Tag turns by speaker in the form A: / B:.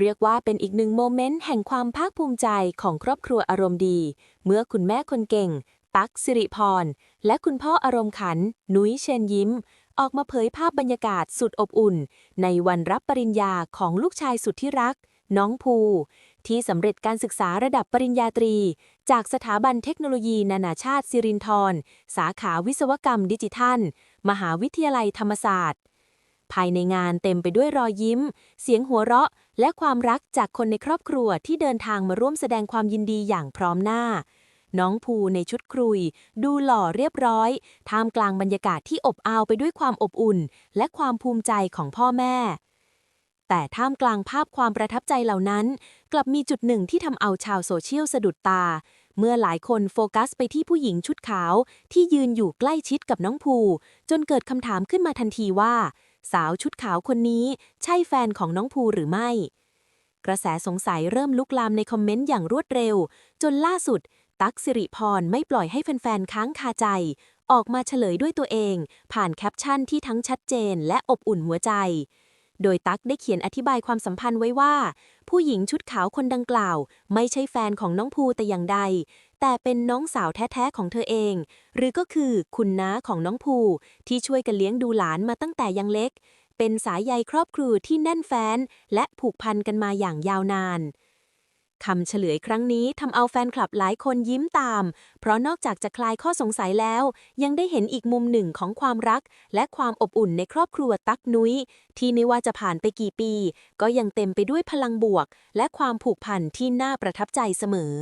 A: เรียกว่าเป็นอีกหนึ่งโมเมนต์แห่งความภาคภูมิใจของครอบครัวอารมณ์ดี เมื่อคุณแม่คนเก่ง ตั๊กสิริพร และคุณพ่ออารมณ์ขัน นุ้ยเชนยิ้ม ออกมาเผยภาพบรรยากาศสุดอบอุ่น ในวันรับปริญญาของลูกชายสุดที่รัก น้องภู ที่สำเร็จการศึกษาระดับปริญญาตรี จากสถาบันเทคโนโลยีนานาชาติสิรินธรสาขาวิศวกรรมดิจิทัล มหาวิทยาลัยธรรมศาสตร์ ภายในงานเต็มไปด้วยรอยยิ้ม เสียงหัวเราะ และความรักจากคนในครอบครัวที่เดินทางมาร่วมแสดงความยินดีอย่างพร้อมหน้า น้องภูในชุดครุย ดูหล่อเรียบร้อย ท่ามกลางบรรยากาศที่อบอ้าวไปด้วยความอบอุ่น และความภูมิใจของพ่อแม่ แต่ท่ามกลางภาพความประทับใจเหล่านั้น กลับมีจุดหนึ่งที่ทำเอาชาวโซเชียลสะดุดตา เมื่อหลายคนโฟกัสไปที่ผู้หญิงชุดขาว ที่ยืนอยู่ใกล้ชิดกับน้องภู จนเกิดคำถามขึ้นมาทันทีว่า สาวชุดขาวคนนี้ใช่แฟนของน้องภูหรือไม่ กระแสสงสัยเริ่มลุกลามในคอมเมนต์อย่างรวดเร็ว จนล่าสุด ตั๊กสิริพรไม่ปล่อยให้แฟนๆค้างคาใจ ออกมาเฉลยด้วยตัวเอง ผ่านแคปชั่นที่ทั้งชัดเจนและอบอุ่นหัวใจ โดยตั๊กได้เขียนอธิบายความสัมพันธ์ไว้ว่า ผู้หญิงชุดขาวคนดังกล่าว ไม่ใช่แฟนของน้องภูแต่อย่างใด แต่เป็นน้องสาวแท้ๆของเธอเอง หรือก็คือคุณน้าของน้องภูที่ช่วยกันเลี้ยงดูหลานมาตั้งแต่ยังเล็ก เป็นสายใยครอบครัวที่แน่นแฟ้น และผูกพันกันมาอย่างยาวนาน คำเฉลยครั้งนี้ทำเอาแฟนคลับหลายคนยิ้มตาม เพราะนอกจากจะคลายข้อสงสัยแล้ว ยังได้เห็นอีกมุมหนึ่งของความรัก และความอบอุ่นในครอบครัวตักนุ้ย ที่ไม่ว่าจะผ่านไปกี่ปี ก็ยังเต็มไปด้วยพลังบวก และความผูกพันที่น่าประทับใจเสมอ